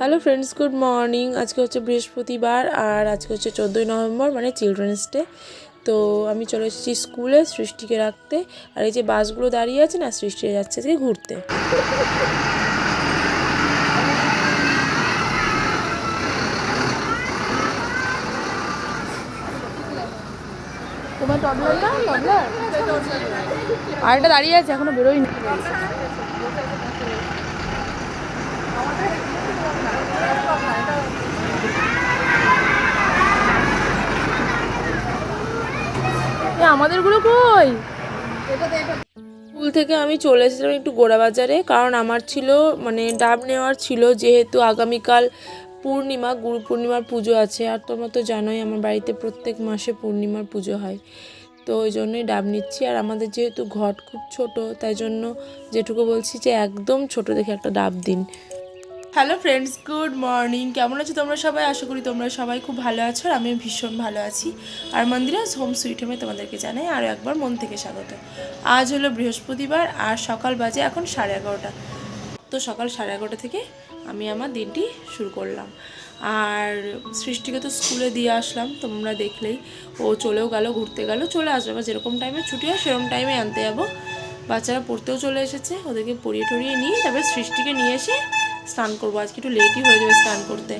Hello friends good morning আজকে হচ্ছে বৃহস্পতিবার আর আজকে হচ্ছে চোদ্দোই নভেম্বর মানে চিলড্রেন্স ডে তো আমি চলে এসেছি স্কুলে সৃষ্টিকে রাখতে। আর এই যে বাসগুলো দাঁড়িয়ে আছে না, সৃষ্টি যাচ্ছে আজকে ঘুরতে। তোমার টডলারটা টডলার আরেকটা দাঁড়িয়ে আছে, এখনও বেরোয়নি। আমাদেরগুলো কই? স্কুল থেকে আমি চলে এসেছিলাম একটু গোড়া বাজারে, কারণ আমার ছিল মানে ডাব নেওয়ার ছিল, যেহেতু আগামীকাল পূর্ণিমা, গুরু পূর্ণিমার পুজো আছে। আর তোমরা তো জানোই, আমার বাড়িতে প্রত্যেক মাসে পূর্ণিমার পুজো হয়। তো ওই জন্যই ডাব নিচ্ছি। আর আমাদের যেহেতু ঘট খুব ছোট, তাই জন্য যেটুকু বলছি যে একদম ছোট দেখে একটা ডাব দিন। হ্যালো ফ্রেন্ডস গুড মর্নিং কেমন আছো তোমরা সবাই? আশা করি তোমরা সবাই খুব ভালো আছো আর আমি ভীষণ ভালো আছি। আর মন্দিরাজ হোম সুইট হোমে তোমাদেরকে জানাই আরও একবার মন থেকে স্বাগত। আজ হলো বৃহস্পতিবার আর সকাল বাজে এখন সাড়ে এগারোটা। তো সকাল সাড়ে এগারোটা থেকে আমি আমার দিনটি শুরু করলাম। আর সৃষ্টিকে তো স্কুলে দিয়ে আসলাম, তোমরা দেখলেই। ও চলেও গেল, ঘুরতে গেল, চলে আসবে। বা যেরকম টাইমে ছুটি হয়, সেরকম টাইমে আনতে যাব। বাচ্চারা পড়তেও চলে এসেছে, ওদেরকে পড়িয়ে টড়িয়ে নিয়ে তারপরে সৃষ্টিকে নিয়ে এসে স্নান করব। আজকে একটু লেটই হয়ে যাবে স্নান করতে।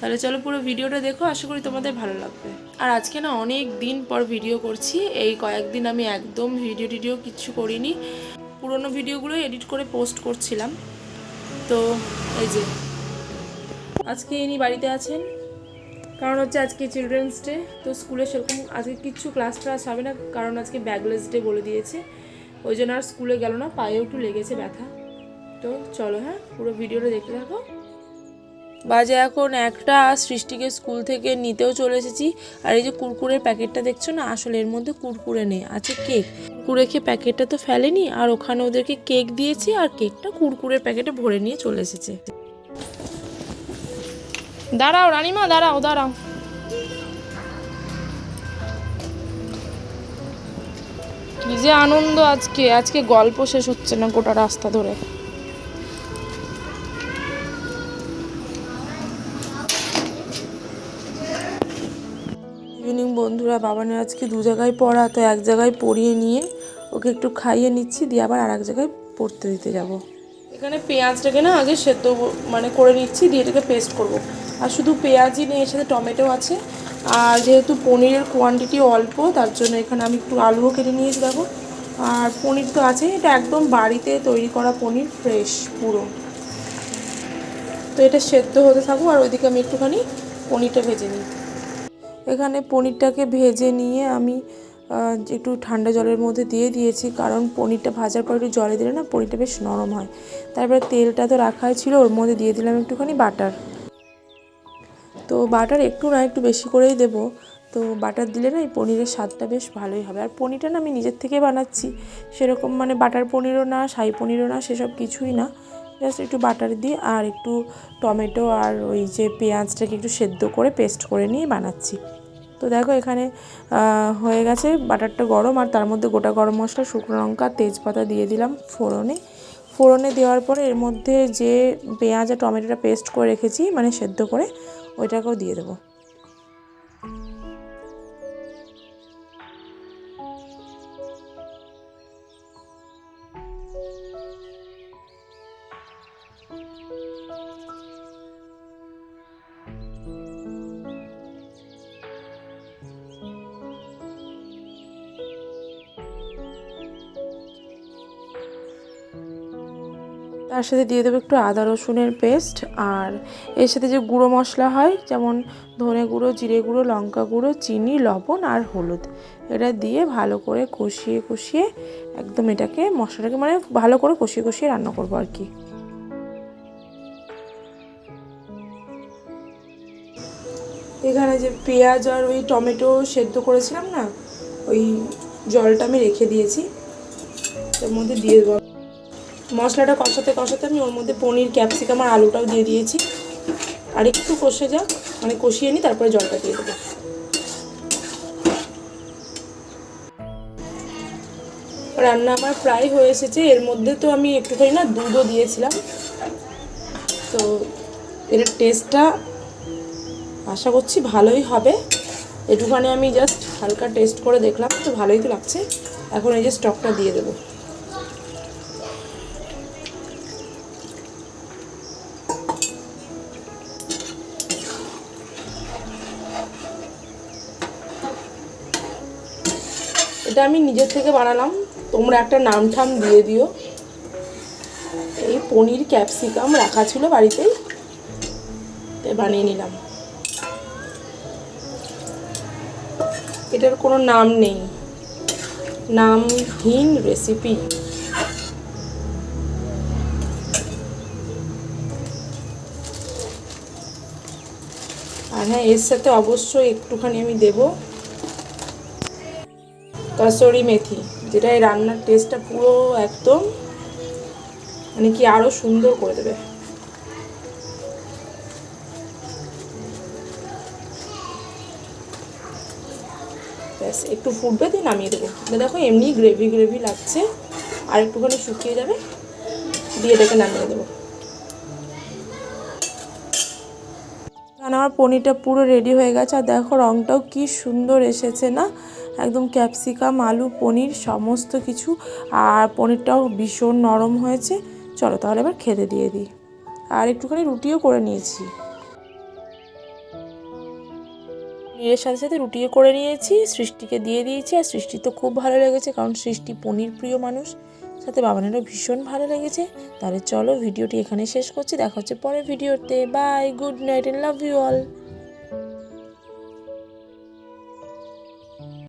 তাহলে চলো পুরো ভিডিওটা দেখো, আশা করি তোমাদের ভালো লাগবে। আর আজকে না অনেক দিন পর ভিডিও করছি। এই কয়েকদিন আমি একদম ভিডিও টিডিও কিচ্ছু করিনি। পুরোনো ভিডিওগুলো এডিট করে পোস্ট করছিলাম। তো এই যে, আজকে ইনি বাড়িতে আছেন। কারণ হচ্ছে আজকে চিলড্রেন্স ডে তো স্কুলে সেরকম আজকে কিচ্ছু ক্লাস ট্লাস হবে না। কারণ আজকে ব্যাগলেস ডে বলে দিয়েছে। ওই জন্য আর স্কুলে গেল না, পায়েও একটু লেগেছে ব্যথা। তো চলো হ্যাঁ পুরো ভিডিওটা দেখতে থাকো। বাজে এখন একটা, সৃষ্টিকে স্কুল থেকে নিতেও চলে এসেছি। আর এই যে কুরকুরের প্যাকেটটা দেখছ না? আসলে এর মধ্যে কুরকুরে নেই, আছে কেক। কুরকুরে খেয়ে প্যাকেটটা তো ফেলেনি, আর ওখানে ওদেরকে কেক দিয়েছি, আর কেকটা কুরকুরের প্যাকেটে ভরে নিয়ে চলে এসেছে। দাঁড়াও, রানিমা, দাঁড়াও দাঁড়াও। কি যে আনন্দ আজকে। আজকে গল্প শেষ হচ্ছে না গোটা রাস্তা ধরে। ইভিনিং বন্ধুরা বাবানের আজকে দু জায়গায় পড়া, তো এক জায়গায় পড়িয়ে নিয়ে ওকে একটু খাইয়ে নিচ্ছি, দিয়ে আবার আর এক জায়গায় পড়তে দিতে যাব। এখানে পেঁয়াজটাকে না আগে সেদ্ধ মানে করে নিচ্ছি, দিয়ে এটাকে পেস্ট করব। আর শুধু পেঁয়াজই নেই, এর সাথে টমেটো আছে। আর যেহেতু পনিরের কোয়ান্টিটি অল্প, তার জন্য এখানে আমি একটু আলুও কেটে নিয়েছি দেখো আর পনির তো আছে, এটা একদম বাড়িতে তৈরি করা পনির ফ্রেশ পুরো। তো এটা সেদ্ধ হতে থাকুক, আর ওইদিকে আমি একটুখানি পনিরটা ভেজে নিই। এখানে পনিরটাকে ভেজে নিয়ে আমি একটু ঠান্ডা জলের মধ্যে দিয়ে দিয়েছি। কারণ পনিরটা ভাজার পর একটু জলে দিলে না পনিরটা বেশ নরম হয়। তারপরে তেলটা তো রাখাই ছিল, ওর মধ্যে দিয়ে দিলাম একটুখানি বাটার। তো বাটার একটু না একটু বেশি করেই দেবো। তো বাটার দিলে না এই পনিরের স্বাদটা বেশ ভালোই হবে। আর পনিরটা না আমি নিজের থেকে বানাচ্ছি। সেরকম মানে বাটার পনিরও না, শাহি পনিরও না, সেসব কিছুই না। জাস্ট একটু বাটার দিয়ে আর একটু টমেটো আর ওই যে পেঁয়াজটাকে একটু সেদ্ধ করে পেস্ট করে নিয়ে বানাচ্ছি। তো দেখো এখানে হয়ে গেছে বাটারটা গরম আর তার মধ্যে গোটা গরম মশলা, শুকনো লঙ্কা, তেজপাতা দিয়ে দিলাম ফোড়নে। ফোড়নে দেওয়ার পরে এর মধ্যে যে পেঁয়াজ আর টমেটোটা পেস্ট করে রেখেছি মানে সেদ্ধ করে, ওইটাকেও দিয়ে দেবো। তার সাথে দিয়ে দেবো একটু আদা, রসুনের পেস্ট আর এর সাথে যে গুঁড়ো মশলা হয়, যেমন ধনে গুঁড়ো, জিরে গুঁড়ো, লঙ্কা গুঁড়ো, চিনি, লবণ আর হলুদ। এটা দিয়ে ভালো করে কষিয়ে কষিয়ে একদম এটাকে মশলাটাকে মানে ভালো করে কষিয়ে কষিয়ে রান্না করব আর কি। এখানে যে পেঁয়াজ আর ওই টমেটো সেদ্ধ করেছিলাম না, ওই জলটা আমি রেখে দিয়েছি। এর মধ্যে দিয়ে দেবো। মশলাটা কষাতে কষাতে আমি ওর মধ্যে পনির, ক্যাপসিকাম আর আলুটাও দিয়ে দিয়েছি। আর একটু কষে যাক মানে কষিয়ে নিই তারপরে জলটা দিয়ে দেবো। রান্না আমার প্রায় হয়ে এসেছে। এর মধ্যে তো আমি একটুখানি না দুধও দিয়েছিলাম। তো এর টেস্টটা আশা করছি ভালোই হবে। একটুখানি আমি জাস্ট হালকা টেস্ট করে দেখলাম, তো ভালোই তো লাগছে। এখন এই যে স্টকটা দিয়ে দেবো। এটা আমি নিজের থেকে বানালাম। তোমরা একটা নাম ঠাম দিয়ে দিও। এই পনির ক্যাপসিকাম রাখা ছিল বাড়িতেই। বানিয়ে নিলাম। এটার কোনো নাম নেই। নামহীন রেসিপি আর হ্যাঁ এর সাথে অবশ্যই একটুখানি আমি দেব। কসুরি মেথি, যেটা এই রান্নার টেস্টটা পুরো একদম মানে কি আরও সুন্দর করে দেবে। ব্যাস, একটু ফুটবে দিয়ে নামিয়ে দেবো। এটা দেখো, এমনি গ্রেভি গ্রেভি লাগছে, আর একটুখানি শুকিয়ে যাবে, দিয়ে এটাকে নামিয়ে দেবো। আমার পনিরটা পুরো রেডি হয়ে গেছে, আর দেখো রঙটাও কি সুন্দর এসেছে না? একদম ক্যাপসিকাম, আলু, পনির সমস্ত কিছু। আর পনিরটাও ভীষণ নরম হয়েছে। চলো তাহলে এবার খেতে দিয়ে দিই। আর একটুখানি রুটিও করে নিয়েছি। পনিরের সাথে সাথে রুটিও করে নিয়েছি, সৃষ্টিকে দিয়ে দিয়েছি। আর সৃষ্টি তো খুব ভালো লেগেছে, কারণ সৃষ্টি পনির প্রিয় মানুষ। সাথে বাবানেরও ভীষণ ভালো লেগেছে। তাহলে চলো ভিডিওটি এখানে শেষ করছি। দেখা হচ্ছে পরের ভিডিওতে। Bye good night and love you all